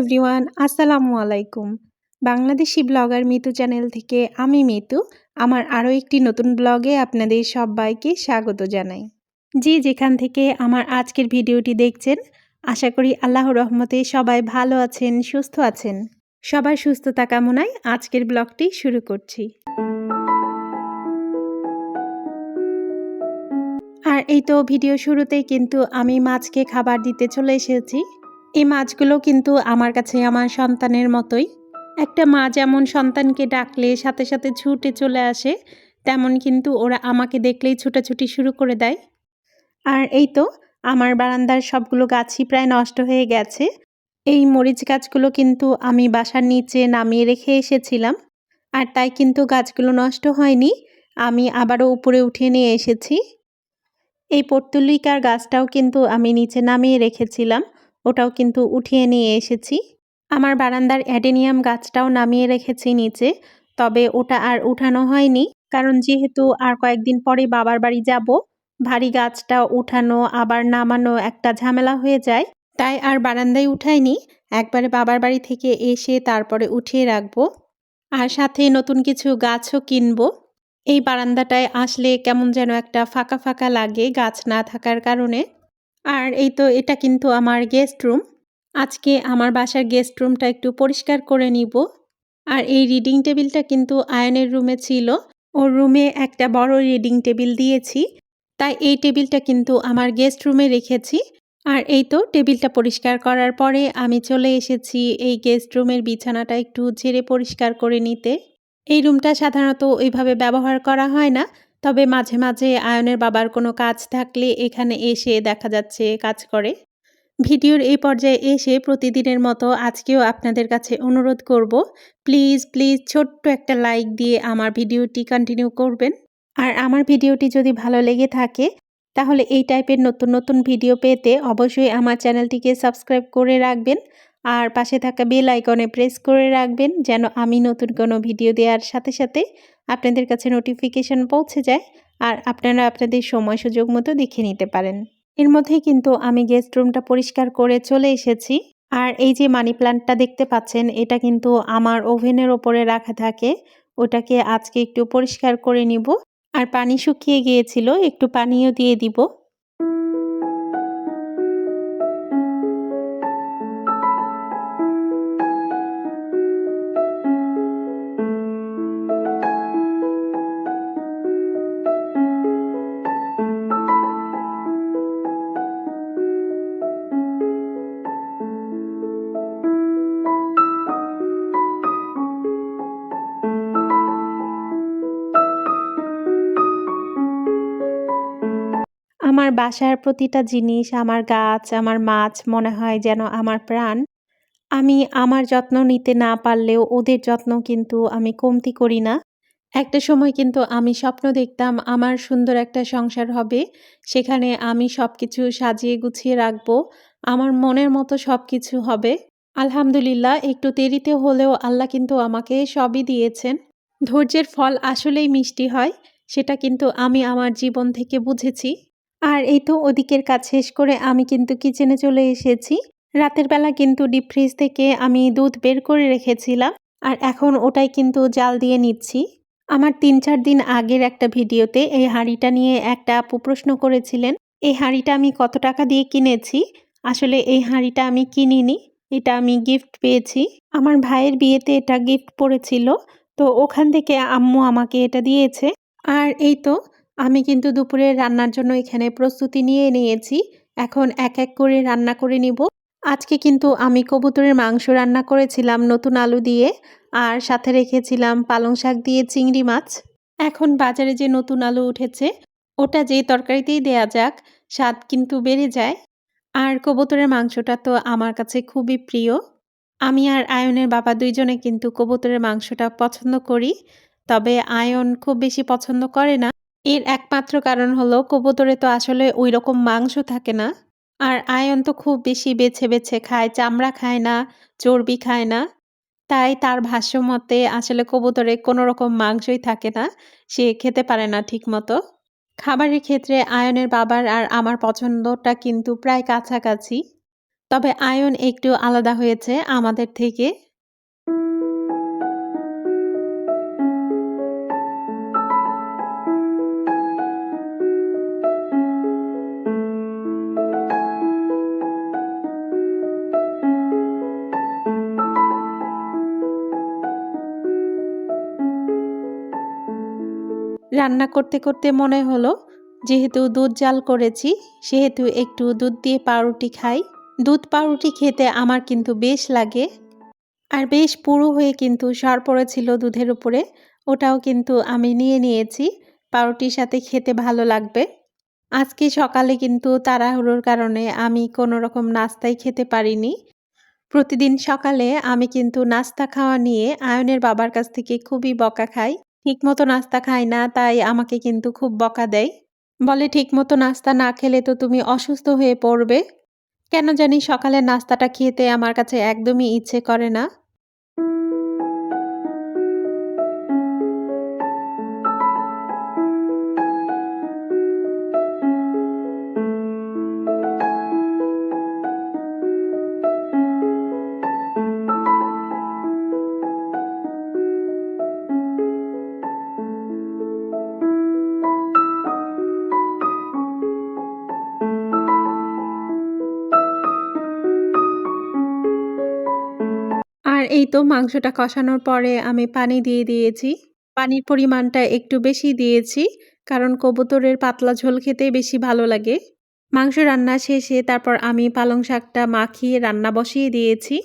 Everyone আসসালামু আলাইকুম Bangladeshi blogger Mitu channel থেকে আমি মিতু, আমার আরও একটি নতুন ব্লগে আপনাদের সবাইকে স্বাগত জানাই। যে যেখান থেকে আমার আজকের ভিডিওটি দেখছেন, আশা করি আল্লাহর রহমতে সবাই ভালো আছেন, সুস্থ আছেন। সবার সুস্থতা কামনায় আজকের ব্লগটি শুরু করছি। আর এই তো ভিডিও শুরুতেই কিন্তু আমি মাছকে খাবার দিতে চলে এসেছি। এই মাছগুলো কিন্তু আমার কাছে আমার সন্তানের মতোই। একটা মা যেমন সন্তানকে ডাকলে সাথে সাথে ছুটে চলে আসে, তেমন কিন্তু ওরা আমাকে দেখলেই ছুটাছুটি শুরু করে দেয়। আর এই তো আমার বারান্দার সবগুলো গাছই প্রায় নষ্ট হয়ে গেছে। এই মরিচ গাছগুলো কিন্তু আমি বাসার নিচে নামিয়ে রেখে এসেছিলাম। আর তাই কিন্তু গাছগুলো নষ্ট হয়নি, আমি আবারও উপরে উঠিয়ে নিয়ে এসেছি। এই পর্তুলিকার গাছটাও কিন্তু আমি নিচে নামিয়ে রেখেছিলাম। ওটাও কিন্তু উঠিয়ে নিয়ে এসেছি। আমার বারান্দার অ্যাডেনিয়াম গাছটাও নামিয়ে রেখেছি নিচে, তবে ওটা আর উঠানো হয়নি, কারণ যেহেতু আর কয়েকদিন পরে বাবার বাড়ি যাব, ভারী গাছটা উঠানো আবার নামানো একটা ঝামেলা হয়ে যায়, তাই আর বারান্দায় উঠাইনি, একবারে বাবার বাড়ি থেকে এসে তারপরে উঠিয়ে রাখব। আর সাথে নতুন কিছু গাছও কিনবো। এই বারান্দাটায় আসলে কেমন যেন একটা ফাঁকা ফাঁকা লাগে গাছ না থাকার কারণে। আর এই তো এটা কিন্তু আমার গেস্ট রুম আজকে আমার বাসার গেস্ট রুমটা একটু পরিষ্কার করে নিব। আর এই রিডিং টেবিলটা কিন্তু আয়নের রুমে ছিল। ওর রুমে একটা বড় রিডিং টেবিল দিয়েছি। তাই এই টেবিলটা কিন্তু আমার গেস্ট রুমে রেখেছি। আর এই তো টেবিলটা পরিষ্কার করার পরে আমি চলে এসেছি এই গেস্ট রুমের বিছানাটা একটু ঝেড়ে পরিষ্কার করে নিতে। এই রুমটা সাধারণত ওইভাবে ব্যবহার করা হয় না। তবে মাঝে মাঝে আয়নের বাবার কোনো কাজ থাকলে এখানে এসে দেখা যাচ্ছে, কাজ করে। ভিডিওর এই পর্যায়ে এসে প্রতিদিনের মতো আজকেও আপনাদের কাছে অনুরোধ করব, প্লিজ প্লিজ ছোট্ট একটা লাইক দিয়ে আমার ভিডিওটি কন্টিনিউ করবেন। আর আমার ভিডিওটি যদি ভালো লেগে থাকে, তাহলে এই টাইপের নতুন নতুন ভিডিও পেতে অবশ্যই আমার চ্যানেলটিকে সাবস্ক্রাইব করে রাখবেন। আর পাশে থাকা বেল আইকনে প্রেস করে রাখবেন যেন আমি নতুন কোনো ভিডিও দেওয়ার সাথে সাথে আপনাদের কাছে নোটিফিকেশান পৌঁছে যায় আর আপনারা আপনাদের সময় সুযোগ মতো দেখে নিতে পারেন। এর মধ্যেই কিন্তু আমি গেস্ট রুমটা পরিষ্কার করে চলে এসেছি আর এই যে মানি প্লান্টটা দেখতে পাচ্ছেন, এটা কিন্তু আমার ওভেনের ওপরে রাখা থাকে। ওটাকে আজকে একটু পরিষ্কার করে নিব। আর পানি শুকিয়ে গিয়েছিল, একটু পানিও দিয়ে দিব। আমার বাসার প্রতিটা জিনিস, আমার গাছ, আমার মাছ মনে হয় যেন আমার প্রাণ। আমি আমার যত্ন নিতে না পারলেও ওদের যত্ন কিন্তু আমি কমতি করি না। একটা সময় কিন্তু আমি স্বপ্ন দেখতাম আমার সুন্দর একটা সংসার হবে, সেখানে আমি সব কিছু সাজিয়ে গুছিয়ে রাখব, আমার মনের মতো সব কিছু হবে। আলহামদুলিল্লাহ, একটু দেরিতে হলেও আল্লাহ কিন্তু আমাকে সবই দিয়েছেন। ধৈর্যের ফল আসলেই মিষ্টি হয়, সেটা কিন্তু আমি আমার জীবন থেকে বুঝেছি। আর এই তো ওদিকের কাজ শেষ করে আমি কিন্তু কিচেনে চলে এসেছি। রাতের বেলা কিন্তু ডিপ ফ্রিজ থেকে আমি দুধ বের করে রেখেছিলাম আর এখন ওটাই কিন্তু জাল দিয়ে নিচ্ছি। আমার তিন চার দিন আগের একটা ভিডিওতে এই হাঁড়িটা নিয়ে একটা আপু প্রশ্ন করেছিলেন, এই হাঁড়িটা আমি কত টাকা দিয়ে কিনেছি? আসলে এই হাঁড়িটা আমি কিনিনি, এটা আমি গিফট পেয়েছি। আমার ভাইয়ের বিয়েতে এটা গিফট পড়েছিল, তো ওখান থেকে আম্মু আমাকে এটা দিয়েছে। আর এই তো আমি কিন্তু দুপুরে রান্নার জন্য এখানে প্রস্তুতি নিয়ে নিয়েছি। এখন এক এক করে রান্না করে নিব। আজকে কিন্তু আমি কবুতরের মাংস রান্না করেছিলাম নতুন আলু দিয়ে আর সাথে রেখেছিলাম পালং শাক দিয়ে চিংড়ি মাছ। এখন বাজারে যে নতুন আলু উঠেছে, ওটা যে তরকারিতেই দেয়া যাক, স্বাদ কিন্তু বেড়ে যায়। আর কবুতরের মাংসটা তো আমার কাছে খুবই প্রিয়। আমি আর আয়নের বাবা দুইজনে কিন্তু কবুতরের মাংসটা পছন্দ করি, তবে আয়ন খুব বেশি পছন্দ করে না। এর একমাত্র কারণ হলো কবুতরে তো আসলে ওই রকম মাংস থাকে না। আর আয়ন তো খুব বেশি বেছে বেছে খায়, চামড়া খায় না, চর্বি খায় না। তাই তার ভাষ্য মতে আসলে কবুতরে কোনো রকম মাংসই থাকে না, সে খেতে পারে না ঠিক মতো খাবারের ক্ষেত্রে আয়নের বাবার আর আমার পছন্দটা কিন্তু প্রায় কাছাকাছি। তবে আয়ন একটু আলাদা হয়েছে আমাদের থেকে। রান্না করতে করতে মনে হলো, যেহেতু দুধ জাল করেছি, সেহেতু একটু দুধ দিয়ে পাউরুটি খাই। দুধ পাউরুটি খেতে আমার কিন্তু বেশ লাগে। আর বেশ পুরো হয়ে কিন্তু সর পড়েছিল দুধের উপরে। ওটাও কিন্তু আমি নিয়ে নিয়েছি। পাউরুটির সাথে খেতে ভালো লাগবে। আজকে সকালে কিন্তু তাড়াহুড়োর কারণে আমি কোনো রকম নাস্তাই খেতে পারিনি। প্রতিদিন সকালে আমি কিন্তু নাস্তা খাওয়া নিয়ে আয়নের বাবার কাছ থেকে খুবই বকা খাই। ঠিকমতো নাস্তা খাই না, তাই আমাকে কিন্তু খুব বকা দেয়। বলে, ঠিকমতো নাস্তা না খেলে তো তুমি অসুস্থ হয়ে পড়বে। কেন জানি সকালের নাস্তাটা খেতে আমার কাছে একদমই ইচ্ছে করে না। আর এই তো মাংসটা কষানোর পরে আমি পানি দিয়ে দিয়েছি। পানির পরিমাণটা একটু বেশি দিয়েছি, কারণ কবুতরের পাতলা ঝোল খেতে বেশি ভালো লাগে। মাংস রান্না শেষে তারপর আমি পালং শাকটা মাখিয়ে রান্না বসিয়ে দিয়েছি।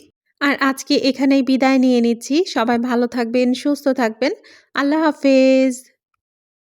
আর আজকে এখানেই বিদায় নিয়ে নিচ্ছি। সবাই ভালো থাকবেন, সুস্থ থাকবেন। আল্লাহ হাফেজ।